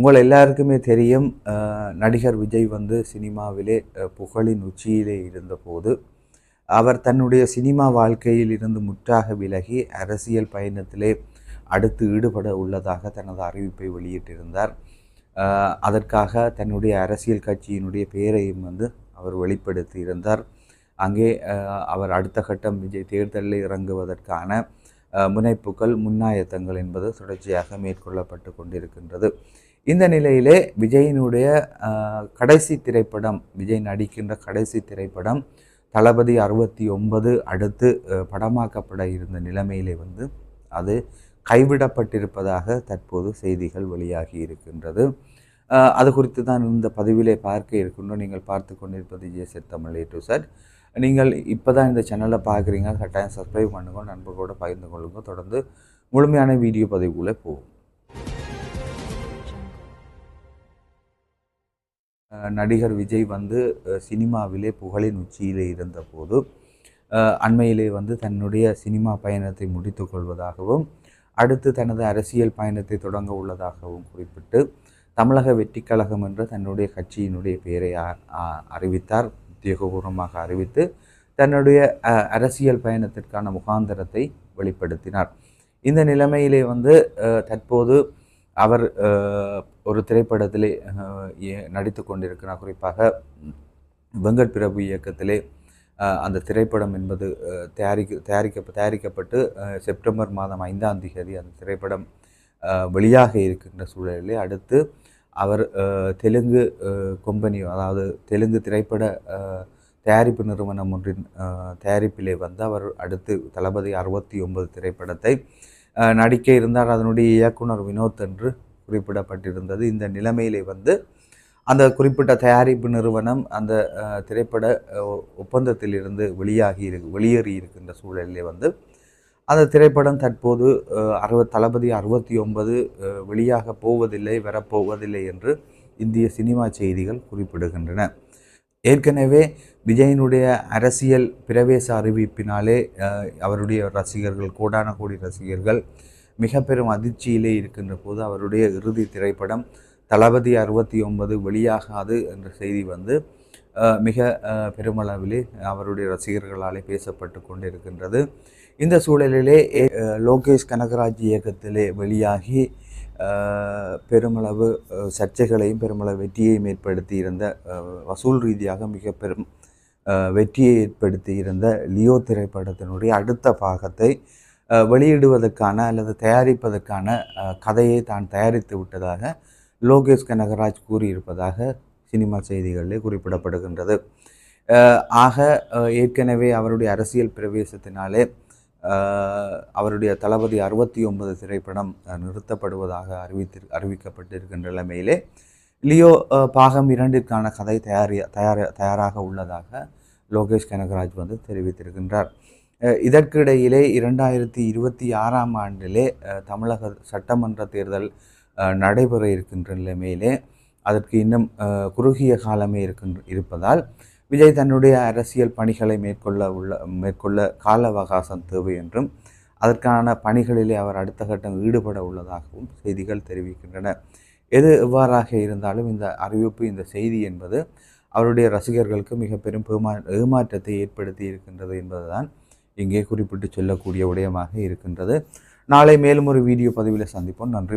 உங்கள் எல்லாருக்குமே தெரியும் நடிகர் விஜய் வந்து சினிமாவிலே புகழின் உச்சியிலே இருந்தபோது அவர் தன்னுடைய சினிமா வாழ்க்கையில் இருந்து முற்றாக விலகி அரசியல் பயணத்திலே அடுத்து ஈடுபட உள்ளதாக தனது அறிவிப்பை வெளியிட்டிருந்தார். அதற்காக தன்னுடைய அரசியல் கட்சியினுடைய பெயரையும் வந்து அவர் வெளிப்படுத்தி இருந்தார் அங்கே அவர் அடுத்த கட்டம் விஜய் தேர்தலில் இறங்குவதற்கான முனைப்புகள் முன்னாயத்தங்கள் என்பது தொடர்ச்சியாக மேற்கொள்ளப்பட்டு கொண்டிருக்கின்றது. இந்த நிலையிலே விஜயினுடைய கடைசி திரைப்படம் விஜய் நடிக்கின்ற கடைசி திரைப்படம் தளபதி அறுபத்தி ஒன்பது அடுத்து படமாக்கப்பட இருந்த நிலைமையிலே வந்து அது கைவிடப்பட்டிருப்பதாக தற்போது செய்திகள் வெளியாகி இருக்கின்றது. அது குறித்து தான் இந்த பதிவிலே பார்க்க இருக்கின்றோம். நீங்கள் பார்த்து கொண்டிருப்பது ஜேசர் தமிழ் ஏ டு சார் நீங்கள் இப்போ தான் இந்த சேனலை பார்க்குறீங்க கட்டாயம் சப்ஸ்கிரைப் பண்ணுங்க நண்பர்களோடு பகிர்ந்து கொள்ளுங்க. தொடர்ந்து முழுமையான வீடியோ பதிவுக்குள்ளே போகும் நடிகர் விஜய் வந்து சினிமாவிலே புகழின் உச்சியிலே இருந்தபோது அண்மையிலே வந்து தன்னுடைய சினிமா பயணத்தை முடித்து கொள்வதாகவும் அடுத்து தனது அரசியல் பயணத்தை தொடங்க உள்ளதாகவும் குறிப்பிட்டு தமிழக வெற்றி கழகம் என்ற தன்னுடைய கட்சியினுடைய பெயரை அறிவித்தார். உத்தியோகபூர்வமாக அறிவித்து தன்னுடைய அரசியல் பயணத்திற்கான முகாந்தரத்தை வெளிப்படுத்தினார். இந்த நிலைமையிலே வந்து தற்போது அவர் ஒரு திரைப்படத்திலே நடித்து கொண்டிருக்கிறார். குறிப்பாக வெங்கட் பிரபு இயக்கத்திலே அந்த திரைப்படம் என்பது தயாரிக்க தயாரிக்க தயாரிக்கப்பட்டு செப்டம்பர் மாதம் ஐந்தாம் தேதி அந்த திரைப்படம் வெளியாக இருக்கின்ற சூழலிலே அடுத்து அவர் தெலுங்கு கொம்பனி அதாவது தெலுங்கு திரைப்பட தயாரிப்பு நிறுவனம் ஒன்றின் தயாரிப்பிலே வந்து அவர் அடுத்து தளபதி அறுபத்தி ஒன்பது திரைப்படத்தை நடிக்க இருந்தார் அதனுடைய இயக்குனர் வினோத் என்று குறிப்பிடப்பட்டிருந்தது. இந்த நிலைமையிலே வந்து அந்த குறிப்பிட்ட தயாரிப்பு நிறுவனம் அந்த திரைப்பட ஒப்பந்தத்திலிருந்து வெளியாகி இருக்கு வெளியேறி இருக்கின்ற சூழலிலே வந்து அந்த திரைப்படம் தற்போது அறுபத் தளபதி அறுபத்தி ஒன்பது வெளியாக போவதில்லை வரப்போவதில்லை என்று இந்திய சினிமா செய்திகள் குறிப்பிடுகின்றன. ஏற்கனவே விஜயனுடைய அரசியல் பிரவேச அறிவிப்பினாலே அவருடைய ரசிகர்கள் கோடான கோடி ரசிகர்கள் மிக பெரும் அதிர்ச்சியிலே இருக்கின்ற போது அவருடைய இறுதி திரைப்படம் தளபதி அறுபத்தி ஒன்பது வெளியாகாது என்ற செய்தி வந்து மிக பெருமளவிலே அவருடைய ரசிகர்களாலே பேசப்பட்டு கொண்டிருக்கின்றது. இந்த சூழலிலே லோகேஷ் கனகராஜ் இயக்கத்திலே வெளியாகி பெருமளவு சர்ச்சைகளையும் பெருமளவு வெற்றியையும் ஏற்படுத்தி இருந்த வசூல் ரீதியாக மிக பெரும் வெற்றியை ஏற்படுத்தி இருந்த லியோ திரைப்படத்தினுடைய அடுத்த பாகத்தை வெளியிடுவதற்கான அல்லது தயாரிப்பதற்கான கதையை தான் தயாரித்து விட்டதாக லோகேஷ் கனகராஜ் கூறியிருப்பதாக சினிமா செய்திகளிலே குறிப்பிடப்படுகின்றது. ஆக ஏற்கனவே அவருடைய அரசியல் பிரவேசத்தினாலே அவருடைய தளபதி அறுபத்தி ஒன்பது திரைப்படம் நிறுத்தப்படுவதாக அறிவித்து அறிவிக்கப்பட்டிருக்கின்ற நிலைமையிலே லியோ பாகம் இரண்டிற்கான கதை தயாரி தயார் தயாராக உள்ளதாக லோகேஷ் கனகராஜ் வந்து தெரிவித்திருக்கின்றார். இதற்கிடையிலே இரண்டாயிரத்தி இருபத்தி ஆறாம் ஆண்டிலே தமிழக சட்டமன்ற தேர்தல் நடைபெற இருக்கின்ற நிலைமையிலே அதற்கு இன்னும் குறுகிய காலமே இருக்கின்ற இருப்பதால் விஜய் தன்னுடைய அரசியல் பணிகளை மேற்கொள்ள உள்ள மேற்கொள்ள கால அவகாசம் தேவை என்றும் அதற்கான பணிகளிலே அவர் அடுத்த கட்டம் ஈடுபட உள்ளதாகவும் செய்திகள் தெரிவிக்கின்றன. எது எவ்வாறாக இருந்தாலும் இந்த அறிவிப்பு இந்த செய்தி என்பது அவருடைய ரசிகர்களுக்கு மிக பெரும் பெருமா ஏமாற்றத்தை ஏற்படுத்தி இருக்கின்றது என்பதுதான் இங்கே குறிப்பிட்டு சொல்லக்கூடிய விடயமாக இருக்கின்றது. நாளை மேலும் ஒரு வீடியோ பதிவில் சந்திப்போம். நன்றி